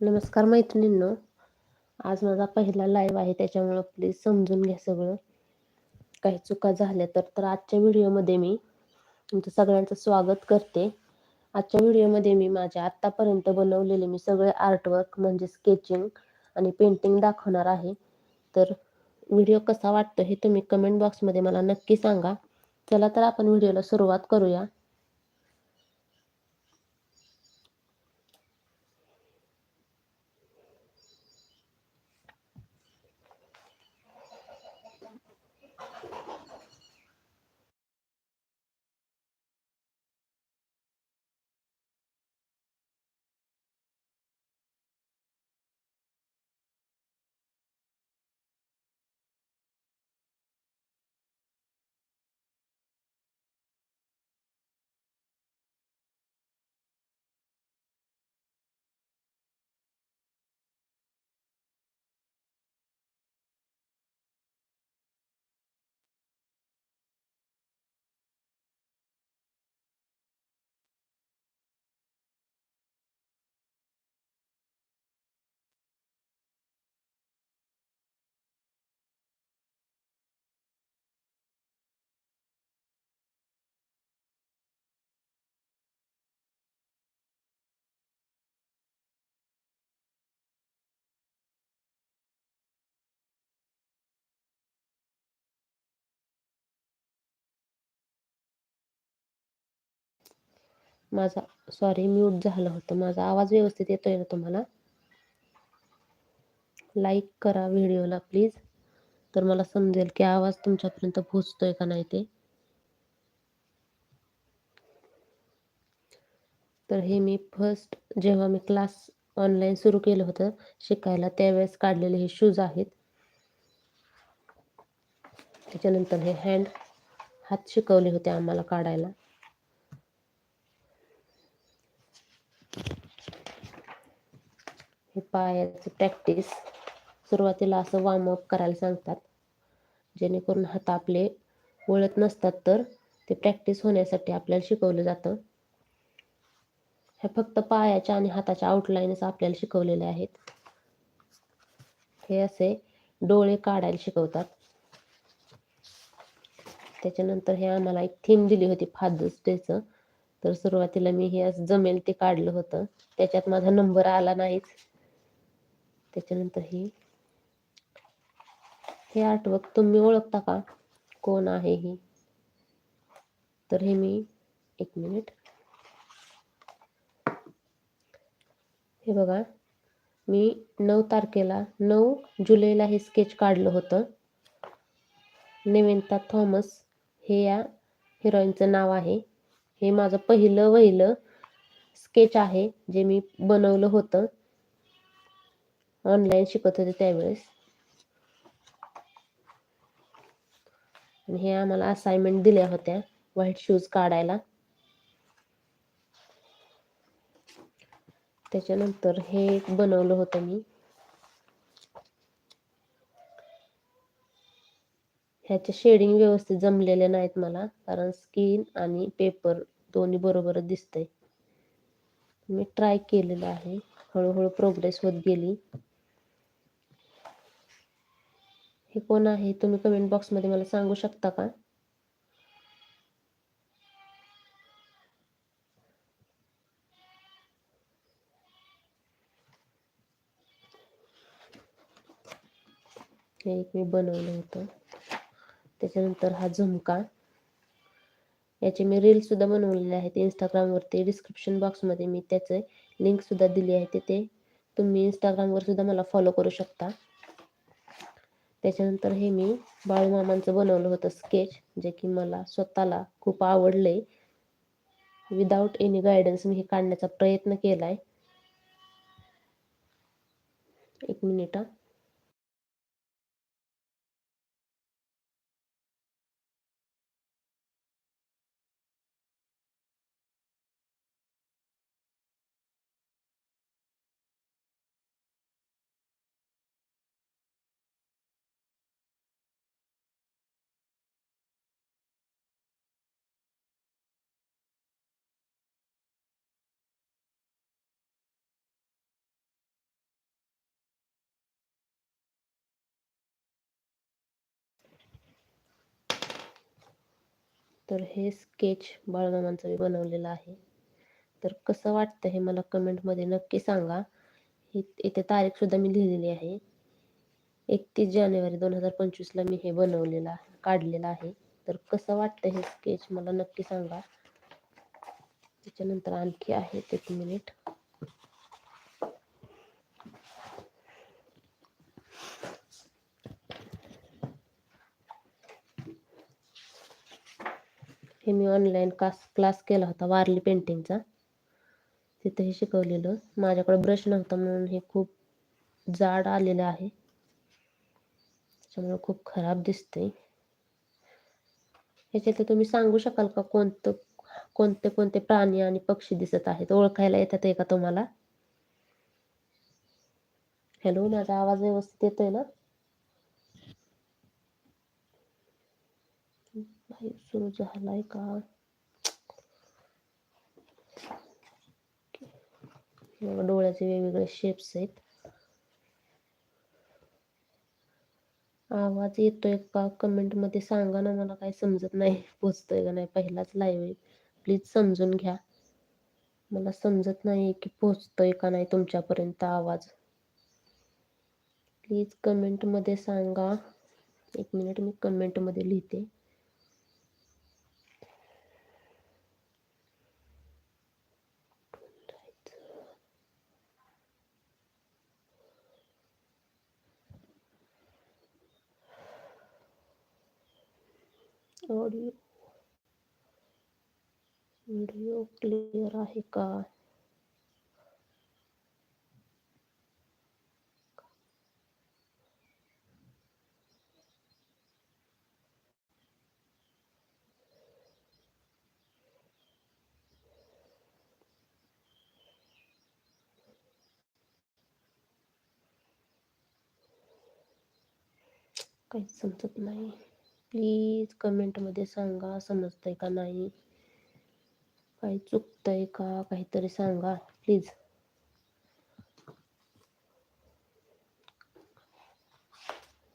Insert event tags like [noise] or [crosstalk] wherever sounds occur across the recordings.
नमस्कार मैत्रिणींनो. आज माझा पहिला लाईव्ह आहे त्याच्यामुळं प्लीज समजून घ्या सगळं. काही चुका झाल्या तर तर आजच्या व्हिडिओमध्ये मी तुमचं सगळ्यांचं स्वागत करते. आजच्या व्हिडिओमध्ये मी माझ्या आत्तापर्यंत बनवलेले मी सगळे आर्टवर्क म्हणजे स्केचिंग आणि पेंटिंग दाखवणार आहे. तर व्हिडिओ कसा वाटतो हे तुम्ही कमेंट बॉक्समध्ये मला नक्की सांगा. चला तर आपण व्हिडिओला सुरुवात करूया. माझा सॉरी म्यूट झालं होतं. माझा आवाज व्यवस्थित येतोय ना तुम्हाला? लाईक करा व्हिडिओला प्लीज तर मला समजेल की आवाज तुमच्यापर्यंत पोहोचतोय का नाही ते. तर हे मी फर्स्ट जेव्हा मी क्लास ऑनलाईन सुरू केलं होतं शिकायला त्यावेळेस काढलेले हे शूज आहेत. त्याच्यानंतर हे हँड हात शिकवले होते आम्हाला काढायला. हे पायाची प्रॅक्टिस सुरुवातीला असं वॉर्मअप करायला सांगतात. जेणेकरून हात आपले वळत नसतात तर ते प्रॅक्टिस होण्यासाठी आपल्याला शिकवलं जातं. ह्या फक्त पायाच्या आणि हाताच्या आउटलाईनच आपल्याला शिकवलेले आहेत. हे असे डोळे काढायला शिकवतात. त्याच्यानंतर हे आम्हाला एक थीम दिली होती फादर्स डेचं तर सुरुवातीला मी हे असं जमेल ते काढलं होतं. त्याच्यात माझा नंबर आला नाहीच. त्याच्यानंतर हे. हे आर्टवर्क तुम्ही ओळखता का? कोण आहे ही? तर हे मी एक मिनिट हे बघा मी नऊ तारखेला नऊ जुलैला हे स्केच काढलं होतं. नेवेंता थॉमस हे या हिरोईनचं नाव आहे. हे माझं पहिलं वहिलं स्केच आहे जे मी बनवलं होतं. ऑनलाईन शिकत होते त्यावेळेस. आणि हे आम्हाला असाइनमेंट दिल्या होत्या व्हाईट शूज काढायला. त्याच्यानंतर हे बनवलं होतं मी. ह्याचे शेडिंग व्यवस्थित जमलेले नाहीत मला कारण स्किन आणि पेपर दोन्ही बरोबरच दिसतंय. मी ट्राय केलेलं आहे. हळूहळू प्रोग्रेस होत गेली. हे कोण आहे? तुम्ही कमेंट बॉक्समध्ये मला सांगू शकता का? हे एक मी बनवलं होतं. त्याच्यानंतर हा झुमका. याचे मी रीलसुद्धा बनवलेले आहेत. इंस्टाग्रामवरती डिस्क्रिप्शन बॉक्समध्ये मी त्याचे लिंकसुद्धा दिली आहे. तिथे तुम्ही इंस्टाग्रामवर सुद्धा मला फॉलो करू शकता. त्याच्यानंतर हे मी बाळूमामांचं बनवलं होतं स्केच जे की मला स्वतःला खूप आवडले विदाऊट एनी गायडन्स मी हे काढण्याचा प्रयत्न केला आहे एक मिनिट तर हे स्केच बाळमामांचं मी बनवलेलं आहे. तर कसं वाटतं हे मला कमेंटमध्ये नक्की सांगा. इथे तारीखसुद्धा मी लिहिलेली आहे. एकतीस जानेवारी दोन हजार पंचवीसला मी हे बनवलेलं आहे काढलेलं आहे. तर कसं वाटतं हे स्केच मला नक्की सांगा. त्याच्यानंतर आणखी आहे एक मिनिट हे मी ऑनलाईन क्लास क्लास केला होता वारली पेंटिंगचा तिथं हे शिकवलेलं. माझ्याकडे ब्रश नव्हता म्हणून हे खूप जाड आलेलं आहे. त्याच्यामुळे खूप खराब दिसते ह्याच्यात तुम्ही सांगू शकाल का कोणतं कोणते कोणते प्राणी आणि पक्षी दिसत आहेत? ओळखायला येतात आहे का तुम्हाला? हॅलो माझा आवाज व्यवस्थित येतोय ना? सुरू झालाय का डोळ्याचे वेगवेगळे शेप्स आहेत. आवाज येतोय का? कमेंटमध्ये सांगा ना मला काही समजत नाही. पोचतोय का नाही? पहिलाच लाईव्ह आहे. प्लीज समजून घ्या. मला समजत नाही की पोचतोय का नाही तुमच्यापर्यंत आवाज. प्लीज कमेंटमध्ये सांगा. एक मिनिट मी कमेंटमध्ये लिहिते. ऑडिओ व्हिडिओ क्लिअर आहे का काहीच समजत नाही प्लीज कमेंटमध्ये सांगा समजतंय का नाही? काही चुकतंय का? काहीतरी सांगा प्लीज.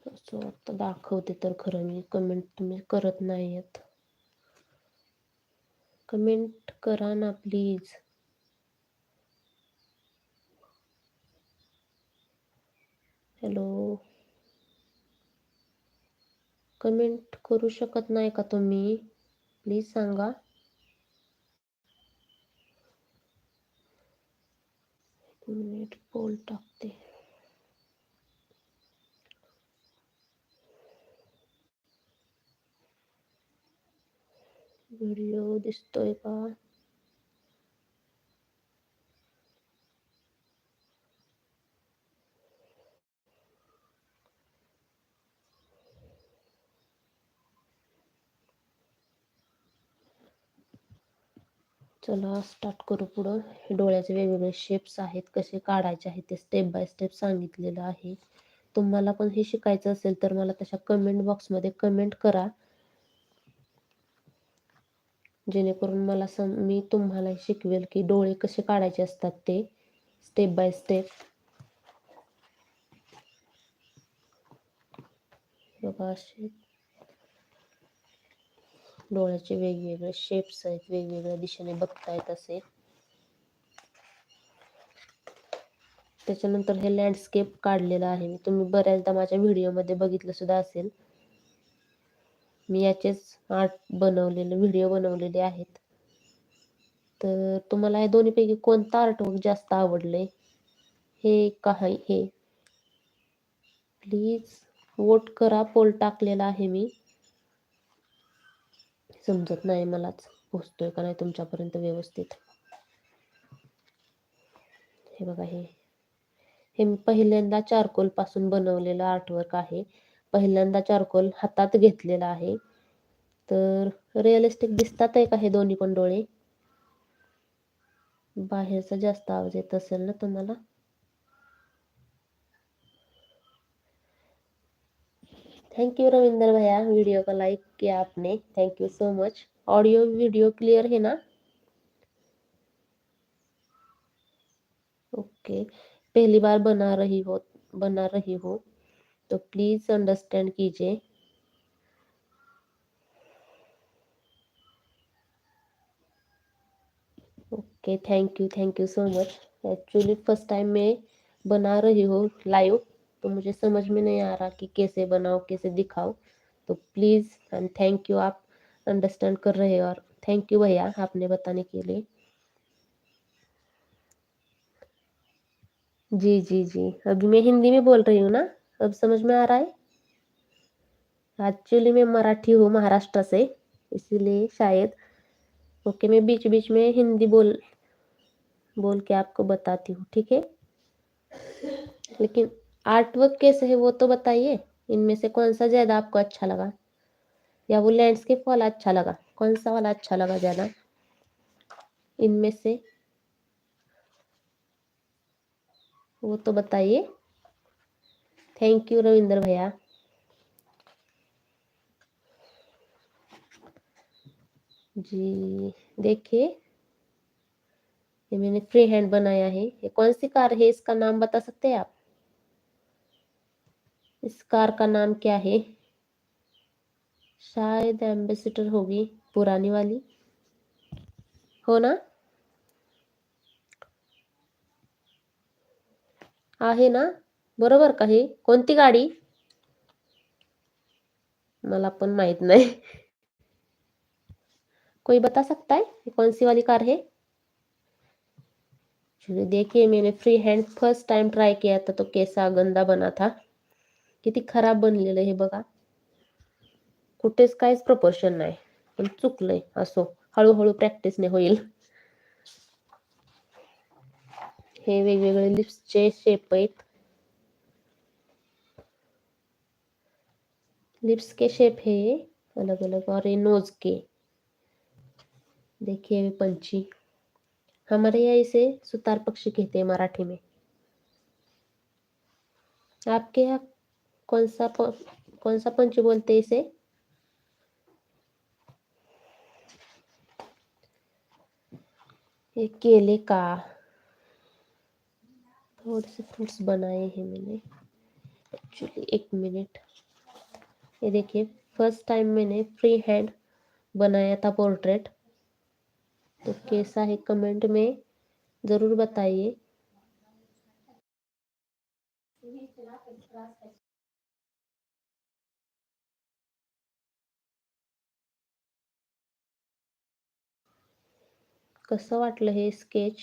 असं आता दाखवते तर खरं मी. कमेंट तुम्ही करत नाहीयेत. कमेंट करा ना प्लीज. हॅलो. कमेंट करू शकत नाही का तुम्ही? प्लीज सांगा. मिनिट पोल टाकते. व्हिडिओ दिसतोय का? चला स्टार्ट करू पुढं. हे डोळ्याचे वेगवेगळे शेप्स आहेत कसे काढायचे आहेत ते स्टेप बाय स्टेप सांगितलेलं आहे. तुम्हाला पण हे शिकायचं असेल तर मला तशा कमेंट बॉक्समध्ये कमेंट करा. जेणेकरून मला सम मी तुम्हाला शिकवेल की डोळे कसे काढायचे असतात ते स्टेप बाय स्टेप बघा असे. डोळ्याचे वेगवेगळे शेप्स आहेत वेगवेगळ्या दिशेने बघता येत असे. त्याच्यानंतर हे लँडस्केप काढलेलं आहे मी. तुम्ही बऱ्याचदा माझ्या व्हिडिओमध्ये बघितलं सुद्धा असेल. मी याचेच आर्ट बनवलेले व्हिडिओ बनवलेले आहेत. तर तुम्हाला या दोन्हीपैकी कोणता आर्टवर्क जास्त आवडले हे काही हे. प्लीज वोट करा. पोल टाकलेला आहे मी. समजत नाही मलाच पोचतोय का नाही तुमच्यापर्यंत व्यवस्थित. हे बघा हे. हे मी पहिल्यांदा चारकोलपासून बनवलेलं आर्टवर्क आहे. पहिल्यांदा चारकोल हातात घेतलेला आहे. तर रिअलिस्टिक दिसतात आहे का हे दोन्ही पण डोळे? बाहेरचा जास्त आवाज येत असेल ना तुम्हाला? थैंक यू रविंदर भैया वीडियो को लाइक किया आपने thank you so much audio video clear है ना ओके पहली बार बना रही हो, बना रही हो तो प्लीज़ अंडरस्टैंड कीजिए। Okay thank you thank you so much actually first time मैं बना रही हूँ लाइव तो मुझे समझ में नहीं आ रहा कि कैसे बनाओ, कैसे दिखाओ। तो प्लीज़ एंड थैंक यू आप अंडरस्टैंड कर रहे हो और थैंक यू भैया आपने बताने के लिए। जी जी जी। अभी मैं हिंदी में बोल रही हूँ ना? अब समझ में आ रहा है? एक्चुअली मैं मराठी हूँ महाराष्ट्र से, इसीलिए शायद। ओके मैं बीच बीच में हिंदी बोल बोल के आपको बताती हूँ, ठीक है? लेकिन आर्ट वर्क कैसे है वो तो बताइए। इनमें से कौन सा ज़्यादा आपको अच्छा लगा? या वो लैंडस्केप वाला अच्छा लगा? कौन सा वाला अच्छा लगा ज़्यादा? इनमें से वो तो बताइए। थैंक यू रविंद्र भैया। जी, देखिए। ये मैंने फ्री हैंड बनाया है। ये कौन सी कार है? इसका नाम बता सकते हैं आप? इस कार का नाम क्या है? शायद एम्बेसिडर होगी पुरानी वाली। हो ना? आहे ना? बरोबर का हे? कोणती गाडी? मला पण माहित नाही. कोई बता सकता है कौन सी वाली कार है? देखिए, मैंने free hand first time try KIA था तो कैसा गंदा बना था। किती खराब बनलेलं हे बघा. कुठेच काहीच प्रपोर्शन नाही. पण चुकलंय असो. हळूहळू प्रॅक्टिसने होईल. हे वेगवेगळे लिप्सचे शेप आहेत. लिप्स के शेप है अलग अलग. और ये नोज के. देखिए पंछी. हमारे यहाँ इसे सुतार पक्षी कहते हैं मराठी में. आपके यहाँ कौन सा कौन सा पंच बोलते इसे ये केले का थोड़े से फ्रूट्स बनाए हैं मैंने एक्चुअली एक मिनट ये देखिए फ़र्स्ट टाइम मैंने फ्री हैंड बनाया था पोर्ट्रेट तो कैसा है कमेंट में ज़रूर बताइए कसं वाटलं हे स्केच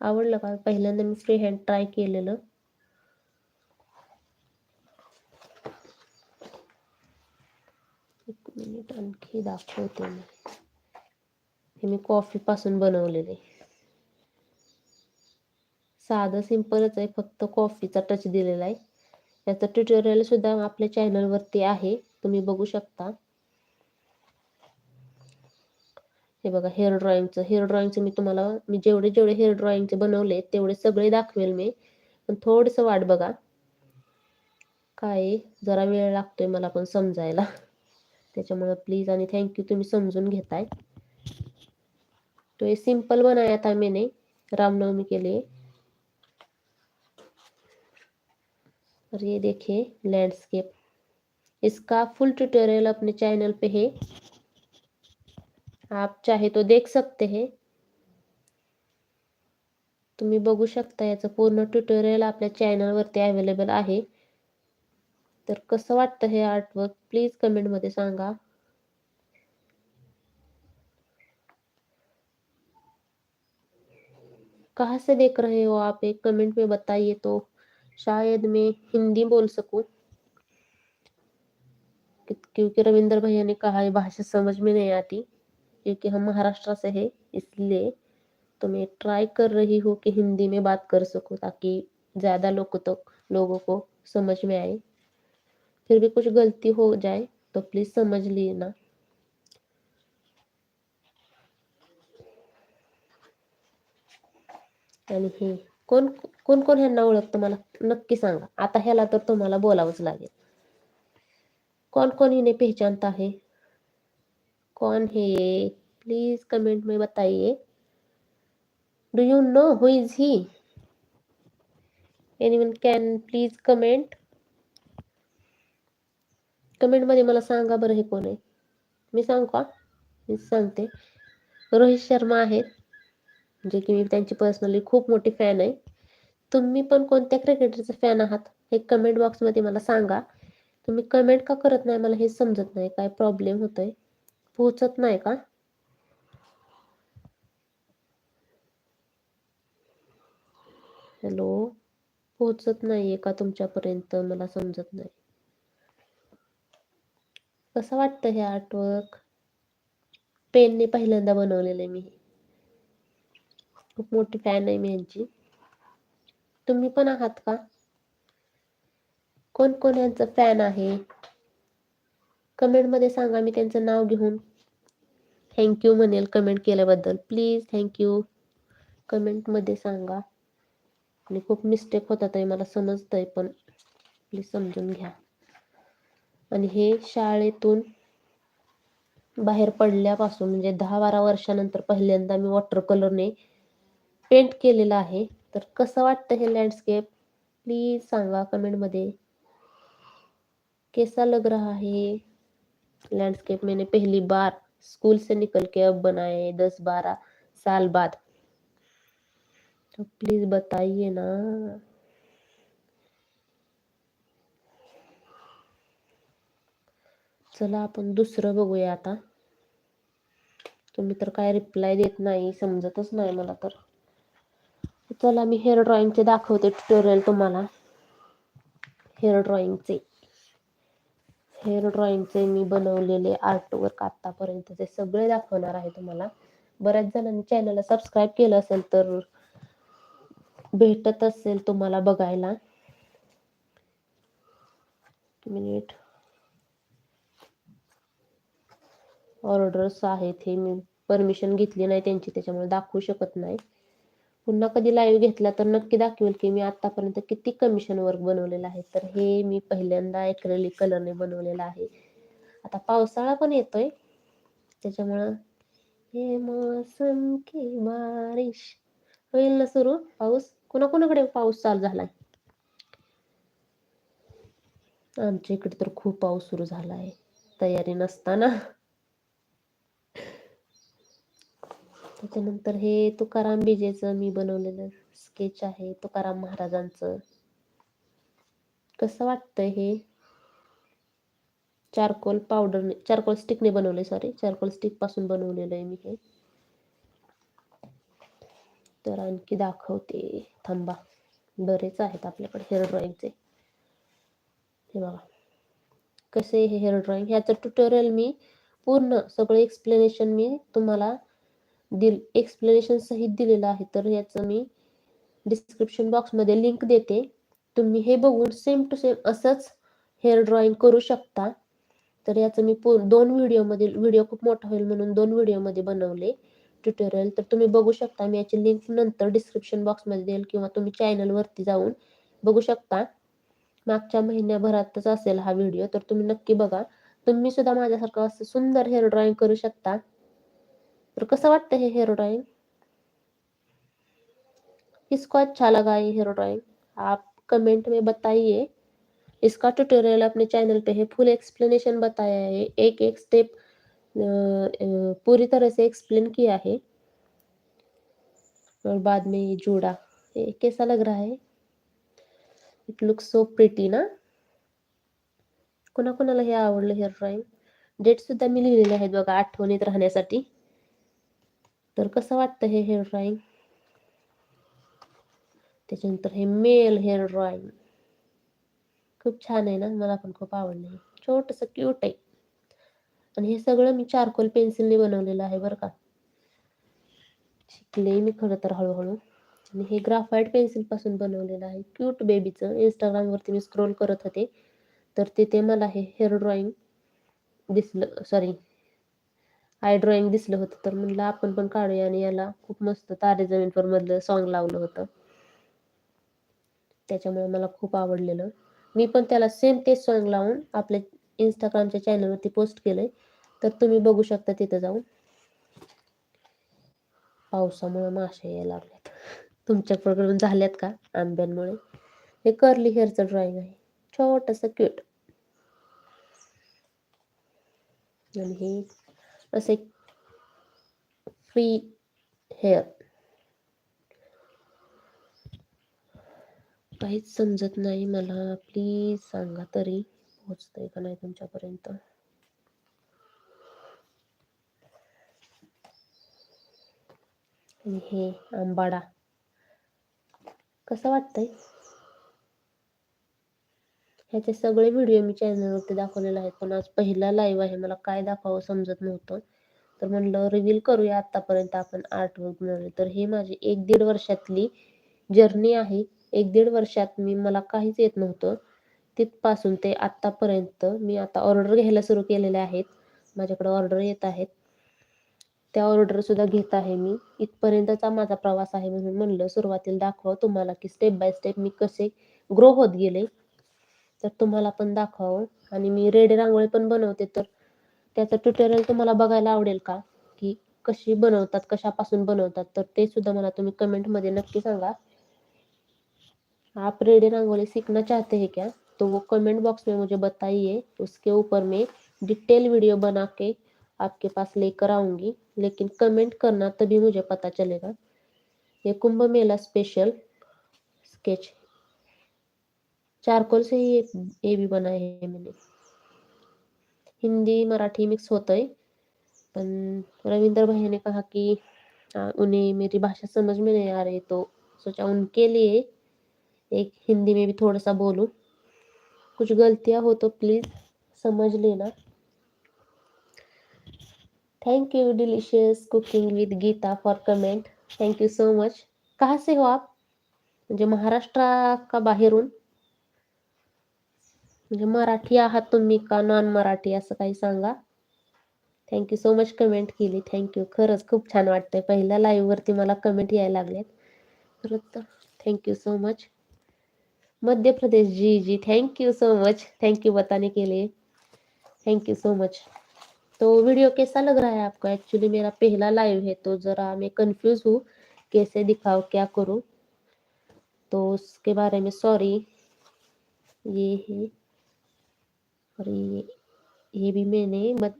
आवडलं का? पहिल्यांदा मी फ्री हँड ट्राय केलेलं. एक मिनिट आणखी दाखवते मी. हे मी कॉफीपासून बनवलेले. साधं सिंपलच आहे फक्त कॉफीचा टच दिलेला आहे. याचं ट्युटोरियल सुद्धा आपल्या चॅनलवरती आहे. तुम्ही बघू शकता. हे बघा हेअर ड्रॉइंगचं हेअर ड्रॉइंगचं मी तुम्हाला मी जेवढे जेवढे हेअर ड्रॉइंगचे बनवले तेवढे सगळे दाखवेल मी. पण थोडंसं वाट बघा. काय जरा वेळ लागतोय मला पण समजायला. त्याच्यामुळं प्लीज आणि थँक्यू तुम्ही समजून घेताय. तो हे सिंपल बनाया था मैंने रामनवमी के लिए और ये देखिए लैंडस्केप इसका फुल ट्यूटोरियल अपने चैनल पे है. आप चाहे तो देख सकते हैं. तुम्ही बघू शकता याचं पूर्ण ट्युटोरियल आपल्या चॅनलवरती अवेलेबल आहे. तर कसं वाटतं हे आर्टवर्क प्लीज कमेंटमध्ये सांगा. कहाँ से देख रहे हो आप? एक कमेंट में बताइए तो. शायद मैं हिंदी बोल सकूं. क्योंकि रविंद्र भैया ने कहा है भाषा समझ में नहीं आती. क्योंकि हम महाराष्ट्र से है, इसलिए तो मैं ट्राई कर रही हूँ कि हिंदी में बात कर सकूँ ताकि ज़्यादा लोग तो लोगों को समझ में आए। फिर भी कुछ गलती हो जाए तो प्लीज़ समझ लेना। आणि हे, कोण कोण कोण ह्यांना ओळखतं मला? नक्की सांगा. आता ह्याला तर तुम्हाला बोलावंच लागेल. कौन कौन इन्हें पहचानता है कौन है? प्लीज कमेंट में बताइए। Do you know who is he anyone can please comment कमेंटमध्ये मला सांगा बरं हे कोण आहे. मी सांगू का? मी सांगते. रोहित शर्मा आहेत जे की मी त्यांची पर्सनली खूप मोठी फॅन आहे. तुम्ही पण कोणत्या क्रिकेटरचे फॅन आहात? हे कमेंट बॉक्समध्ये मला सांगा. तुम्ही कमेंट का करत नाही? मला हे समजत नाही. काय प्रॉब्लेम होतोय? पोहोचत नाही का? हॅलो पोहोचत नाहीये का तुमच्यापर्यंत? मला समजत नाही. कसं वाटतं हे आर्टवर्क पेनने पहिल्यांदा बनवलेलं आहे मी. खूप मोठी फॅन आहे मी यांची. तुम्ही पण आहात का? कोण कोण यांचं फॅन आहे? कमेंटमध्ये सांगा मी त्यांचं नाव घेऊन. थँक्यू म्हणेल कमेंट केल्याबद्दल. प्लीज थँक्यू कमेंटमध्ये सांगा. आणि खूप मिस्टेक होतात आहे मला समजतंय पण प्लीज समजून घ्या. आणि हे शाळेतून बाहेर पडल्यापासून म्हणजे दहा बारा वर्षानंतर पहिल्यांदा मी वॉटर कलरने पेंट केलेला आहे. तर कसं वाटतं हे लँडस्केप प्लीज सांगा कमेंटमध्ये कैसा लग रहा है? लैंडस्केप मैंने पहली बार स्कूल से निकल के अब बनाए दस बारह साल बाद। तो प्लीज बताइए ना। चला आपण दुसरं बघूया आता. तुम्ही तर काय रिप्लाय देत नाही समजतच नाही मला तर. चला मी हेअर ड्रॉइंगचे दाखवते ट्युटोरियल तुम्हाला. हेअर ड्रॉइंगचे हेअर ड्रॉइंगचे मी बनवलेले आर्टवर्क आतापर्यंत ते सगळे दाखवणार आहे तुम्हाला. बऱ्याच जणांनी चॅनलला सबस्क्राईब केलं असेल तर भेटत असेल तुम्हाला बघायला. मिनिट ऑर्डर्स आहेत हे मी परमिशन घेतली नाही त्यांची त्याच्यामुळे दाखवू शकत नाही. पुन्हा कधी लाईव्ह घेतला तर नक्की दाखवेल की मी आतापर्यंत किती कमिशन वर्क बनवलेलं आहे. तर हे मी पहिल्यांदा एक्रेलिक कलरने बनवलेलं आहे. आता पावसाळा पण येतोय. त्याच्यामुळं हे मौसम की बारिश. होईल ना सुरू? पाऊस? कोणाकोणाकडे पाऊस चालू झालाय? आमच्या इकडे तर खूप पाऊस सुरू झाला आहे तयारी नसताना. त्याच्यानंतर हे तुकाराम बिजेचं मी बनवलेलं स्केच आहे तुकाराम महाराजांचं. कसं वाटतंय हे? चारकोल पावडरने चारकोल स्टिकने बनवले सॉरी चारकोल स्टिकपासून बनवलेलं आहे मी हे. तर आणखी दाखवते. थांबा. बरेच आहेत आपल्याकडे हेअर ड्रॉइंगचे हे बघा. कसे हे हेअर ड्रॉइंग ह्याचं ट्युटोरियल मी पूर्ण सगळं एक्सप्लेनेशन मी तुम्हाला दिल एक्सप्लेनेशन सहित दिलेलं आहे. तर याचं मी डिस्क्रिप्शन बॉक्समध्ये लिंक देते. तुम्ही हे बघून सेम टू सेम असंच हेअर ड्रॉइंग करू शकता. तर याचं मी पू दोन व्हिडिओमध्ये व्हिडिओ खूप मोठा होईल म्हणून दोन व्हिडिओमध्ये बनवले ट्युटोरियल तर तुम्ही बघू शकता मी याची लिंक नंतर डिस्क्रिप्शन बॉक्समध्ये देईल किंवा तुम्ही चॅनलवरती जाऊन बघू शकता. मागच्या महिन्याभरातच असेल हा व्हिडिओ तर तुम्ही नक्की बघा. तुम्ही सुद्धा माझ्यासारखं असं सुंदर हेअर ड्रॉइंग करू शकता. तर कसं वाटतं हे ड्राइंग किसको अच्छा लगा ये हेयर ड्राइंग आप कमेंट में बताइए. इसका ट्यूटोरियल अपने चैनल पे है. फुल एक्सप्लेनेशन बताया है. एक एक स्टेप पूरी तरह से एक्सप्लेन किया है. और बाद में ये जोड़ा. ये कैसा लग रहा है? इट लुक सो प्रिटी ना? कोणाकोणाला हे आवडलं हेअर ड्रॉइंग डेट सुद्धा मी लिहिलेले आहेत बघा, आठवणीत तर कसं वाटतं हे हेअर ड्रॉइंग त्याच्यानंतर हे मेल हेअर ड्रॉइंग खूप छान आहे ना? मला पण खूप आवडलं छोटस क्यूट आहे. आणि हे सगळं मी चारकोल पेन्सिलने बनवलेलं आहे बरं का. शिकले मी खरं तर हळूहळू. आणि हे ग्राफाईट पेन्सिलपासून बनवलेलं आहे. क्यूट बेबीचं इंस्टाग्रामवरती मी स्क्रोल करत होते. तर तिथे मला हे हेअर ड्रॉइंग दिसलं. सॉरी आय ड्रॉइंग दिसलं होतं तर म्हणलं आपण पण काढूया. आणि याला खूप मस्त तारे जमीन पर मधलं सॉन्ग लावलं होतं. त्याच्यामुळे मला खूप आवडलेलं. मी पण त्याला सेम तेच सॉन्ग लावून आपल्या इंस्टाग्रामच्या चॅनलवरती पोस्ट केलंय. तर तुम्ही बघू शकता तिथं जाऊन. पावसामुळे मासे यायला लागल्यात. तुमच्याकडून झाल्यात का आंब्यांमुळे? हे कर्ली हेअरचं ड्रॉइंग आहे. छोटस क्यूट आणि हे असे फ्री हेअर काहीच समजत नाही मला. प्लीज सांगा तरी पोहोचतंय का नाही तुमच्यापर्यंत? हे आंबाडा. कसं वाटतंय? ह्याचे सगळे व्हिडिओ मी चॅनलवरती दाखवलेले आहेत. पण आज पहिला लाईव्ह आहे. मला काय दाखवावं समजत नव्हतं. तर म्हणलं रिव्हील करूया आतापर्यंत आपण आर्टवर्क मिळवले तर हे माझी एक दीड वर्षातली जर्नी आहे. एक दीड वर्षात मी मला काहीच येत नव्हतं. तिथपासून ते आत्तापर्यंत मी आता ऑर्डर घ्यायला सुरू केलेल्या आहेत. माझ्याकडे ऑर्डर येत आहेत. त्या ऑर्डर सुद्धा घेत आहे मी. इथपर्यंतचा माझा प्रवास आहे म्हणून म्हणलं सुरुवातीला दाखवा तुम्हाला की स्टेप बाय स्टेप मी कसे ग्रो होत गेले. तर तुम्हाला पण दाखवावं. आणि मी रेडी रांगोळी पण बनवते तर त्याचं ट्युटोरियल तुम्हाला बघायला आवडेल का? की कशी बनवतात कशापासून बनवतात तर ते सुद्धा मला तुम्ही कमेंटमध्ये नक्की सांगा. आप रेडी रंगोली सीखना चाहते हैं क्या? तो वो कमेंट बॉक्स में मुझे बताइए उसके ऊपर मैं डिटेल वीडियो बना के आपके पास लेकर आऊंगी लेकिन कमेंट करना तभी मुझे पता चलेगा। ये Kumbh Mela special sketch charcoal से ही ये, ये भी बनाए है मैंने। हिंदी मराठी मिक्स होता है पर रविंद्र भैया ने कहा कि उन्हें मेरी भाषा समझ में नहीं आ रही तो सोचा उनके लिए एक हिंदी में भी थोड़ा सा बोलूँ। कुछ गलतियाँ हो तो प्लीज़ समझ लेना। Thank you delicious cooking with Geeta for comment thank you so much कहाँ से हो आप? म्हणजे महाराष्ट्र का बाहर बाहेरून म्हणजे मराठी आहात तुम्ही का नॉन मराठी असं काही सांगा? Thank you so much comment केली. थँक्यू खरंच खूप छान वाटतंय. पहिल्या लाईव्ह वरती मला कमेंट यायला लागलेत. खरंच thank you so much Madhya Pradesh, G G. Thank you so much thank you बताने के लिए. थैंक यू सो मच तो वीडियो कैसा लग रहा है आपको? एक्चुअली मेरा पहला लाइव है तो ज़रा मैं कंफ्यूज हूँ, कैसे दिखाओ क्या करूँ? तो उसके बारे में सॉरी ये है। और ये ये भी मैंने मत,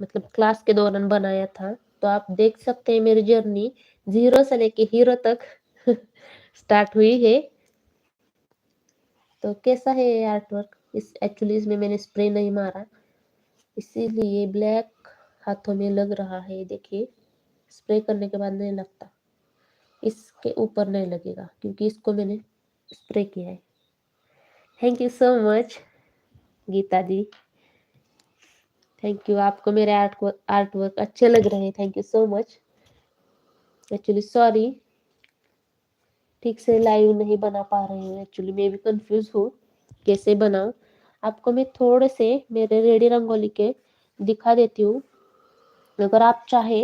मतलब क्लास के दौरान बनाया था। तो आप देख सकते हैं मेरी जर्नी ज़ीरो से लेके हीरो तक [laughs] स्टार्ट हुई है। तो कैसा है ये आर्ट वर्क इस एक्चुअली इसमें मैंने स्प्रे नहीं मारा। इसीलिए ब्लैक हाथों में लग रहा है देखिए। स्प्रे करने के बाद नहीं लगता। इसके ऊपर नहीं लगेगा क्योंकि इसको मैंने स्प्रे किया है। Thank you so much Geeta ji thank you आपको मेरे आर्ट आर्ट वर्क अच्छे लग रहे हैं। Thank you so much actually sorry ठीक से लाइव नहीं बना पा रही हूँ। एक्चुअली मैं भी कंफ्यूज हूँ। कैसे बनाऊँ? आपको मैं थोड़े से मेरे रेडी रंगोली के दिखा देती हूँ। अगर आप चाहे,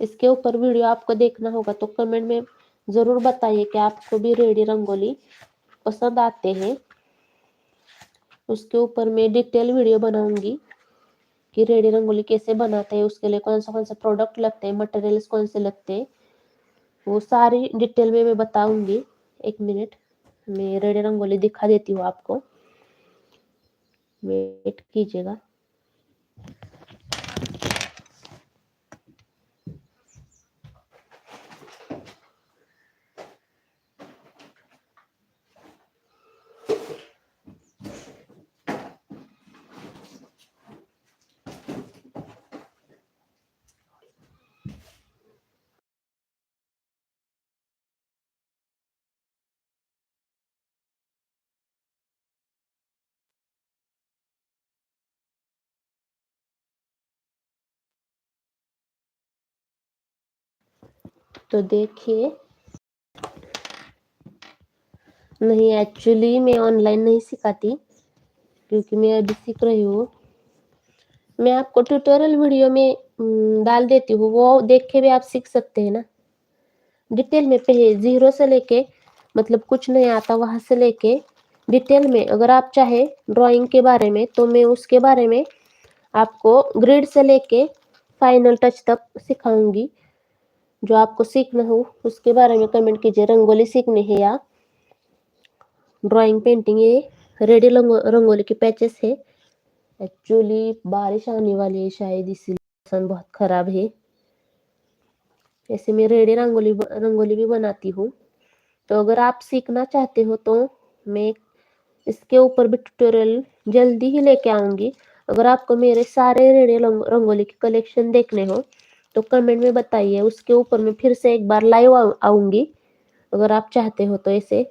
इसके ऊपर वीडियो आपको देखना होगा तो कमेंट में ज़रूर बताइए कि आपको भी रेडी रंगोली पसंद आते हैं। उसके ऊपर मैं डिटेल वीडियो बनाऊँगी कि रेडी रंगोली कैसे बनाते हैं, उसके लिए कौन सा कौन सा प्रोडक्ट लगते हैं मटेरियल्स कौन से लगते हैं, वो सारी डिटेल में मैं बताऊँगी। एक मिनट मैं रेडी रंगोली दिखा देती हूँ आपको। वेट कीजिएगा। तो देखिए। नहीं एक्चुअली मैं ऑनलाइन नहीं सिखाती, क्योंकि मैं अभी सीख रही हूँ। मैं आपको ट्यूटोरियल वीडियो में डाल देती हूँ, वो देख के भी आप सीख सकते हैं ना। डिटेल में पहले ज़ीरो से लेके मतलब कुछ नहीं आता वहाँ से लेके डिटेल में अगर आप चाहे ड्राइंग के बारे में तो मैं उसके बारे में आपको ग्रिड से लेके फाइनल टच तक सिखाऊँगी। जो आपको सीखना हो, उसके बारे में कमेंट कीजिए। रंगोली सीखनी है या? ड्राइंग पेंटिंग ये रेडी रंगोली के पैचेस है। एक्चुअली बारिश आने वाली है शायद, इसलिए बहुत ख़राब है। ऐसे में रेडी रंगोली रंगोली भी बनाती हूँ। तो अगर आप सीखना चाहते हो तो मैं इसके ऊपर भी ट्यूटोरियल जल्दी ही लेके आऊँगी। अगर आपको मेरे सारे रेडी रंगोली के कलेक्शन देखने हो तो कमेंट में बताइए, उसके ऊपर मैं फिर से एक बार लाइव आऊँगी, अगर आप चाहते हो तो ऐसे।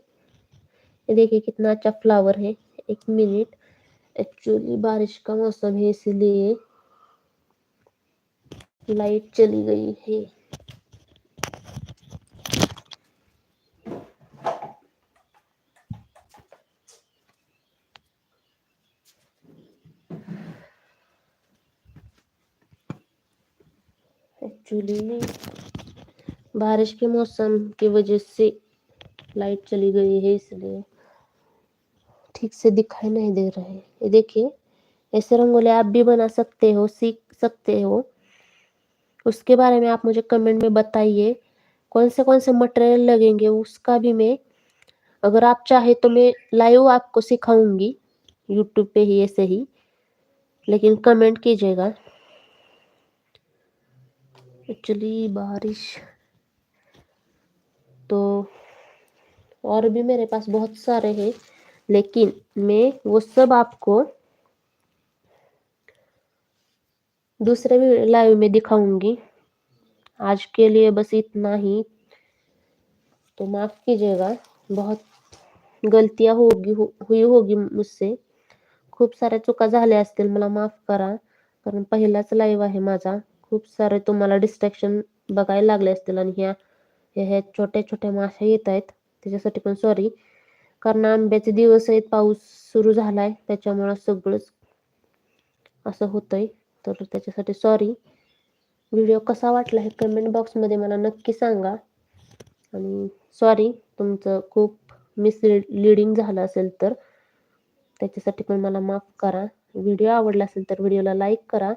देखिए कितना अच्छा फ्लावर है, एक मिनट एक्चुअली बारिश का मौसम है, इसलिए लाइट चली गई है। एक्चुअली बारिश के मौसम की वजह से लाइट चली गई है, इसलिए ठीक से दिखाई नहीं दे रहे ये देखिए, ऐसे रंगोली आप भी बना सकते हो, सीख सकते हो। उसके बारे में आप मुझे कमेंट में बताइए कौन से कौन से मटेरियल लगेंगे, उसका भी मैं, अगर आप चाहे तो मैं लाइव आपको सिखाऊँगी यूट्यूब पे ही ऐसे ही। लेकिन कमेंट कीजिएगा। एक्चुअली बारिश। तो और भी मेरे पास बहुत सारे हैं, लेकिन मैं वो सब आपको दूसरे भी लाइव में दिखाऊँगी। आज के लिए बस इतना ही। तो माफ़ कीजिएगा, बहुत गलतियाँ होगी हुई होगी मुझसे। खूप साऱ्या चुका असतील, मला माफ़ करा, कारण पहिलाच लाईव्ह आहे खूप सारे तुम्हाला डिस्ट्रॅक्शन बघायला लागले असतील आणि ह्या ह्या छोट्या छोट्या माश्या येत आहेत. त्याच्यासाठी पण सॉरी कारण आंब्याचे दिवस आहेत पाऊस सुरू झालाय त्याच्यामुळं सगळंच असं होतंय. तर त्याच्यासाठी सॉरी व्हिडिओ कसा वाटला हे कमेंट बॉक्समध्ये मला नक्की सांगा. आणि सॉरी तुमचं खूप मिसलीड लिडिंग झालं असेल तर त्याच्यासाठी पण मला माफ करा. व्हिडिओ आवडला असेल तर व्हिडिओला लाईक करा.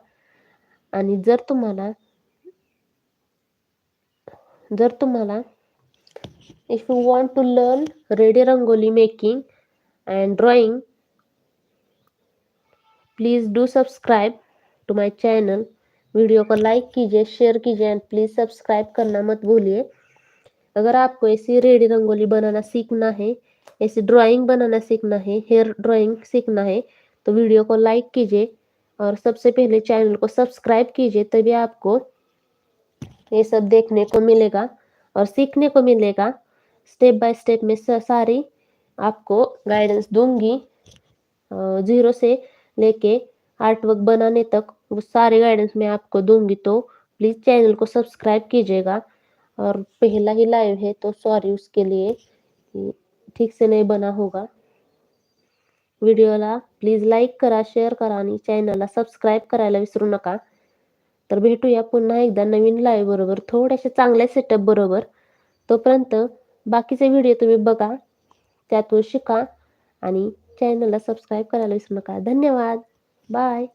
आणि जर तुम्हाला जर तुम्हाला if you want to learn ready rangoli making and drawing please do subscribe to my channel video को लाइक कीजिए शेयर कीजिए एंड प्लीज़ सब्सक्राइब करना मत भूलिए। अगर आपको ऐसी रेडी रंगोली बनाना सीखना है, ऐसी ड्राइंग बनाना सीखना है हेयर ड्राइंग सीखना है तो वीडियो को लाइक कीजिए। और सबसे पहले चैनल को सब्सक्राइब कीजिए, तभी आपको ये सब देखने को मिलेगा और सीखने को मिलेगा। स्टेप बाय स्टेप में सारी आपको गाइडेंस दूँगी ज़ीरो से लेके आर्टवर्क बनाने तक वो सारे गाइडेंस मैं आपको दूँगी। तो प्लीज़ चैनल को सब्सक्राइब कीजिएगा। और पहला ही लाइव है तो सॉरी उसके लिए ठीक से नहीं बना होगा। व्हिडिओला प्लीज लाईक करा शेअर करा आणि चॅनलला सबस्क्राईब करायला विसरू नका. तर भेटूया पुन्हा एकदा नवीन लाईव्ह बरोबर थोड्याशा चांगल्या सेटअप बरोबर. तोपर्यंत बाकीचे व्हिडिओ तुम्ही बघा त्यातून शिका आणि चॅनलला सबस्क्राईब करायला विसरू नका. धन्यवाद. बाय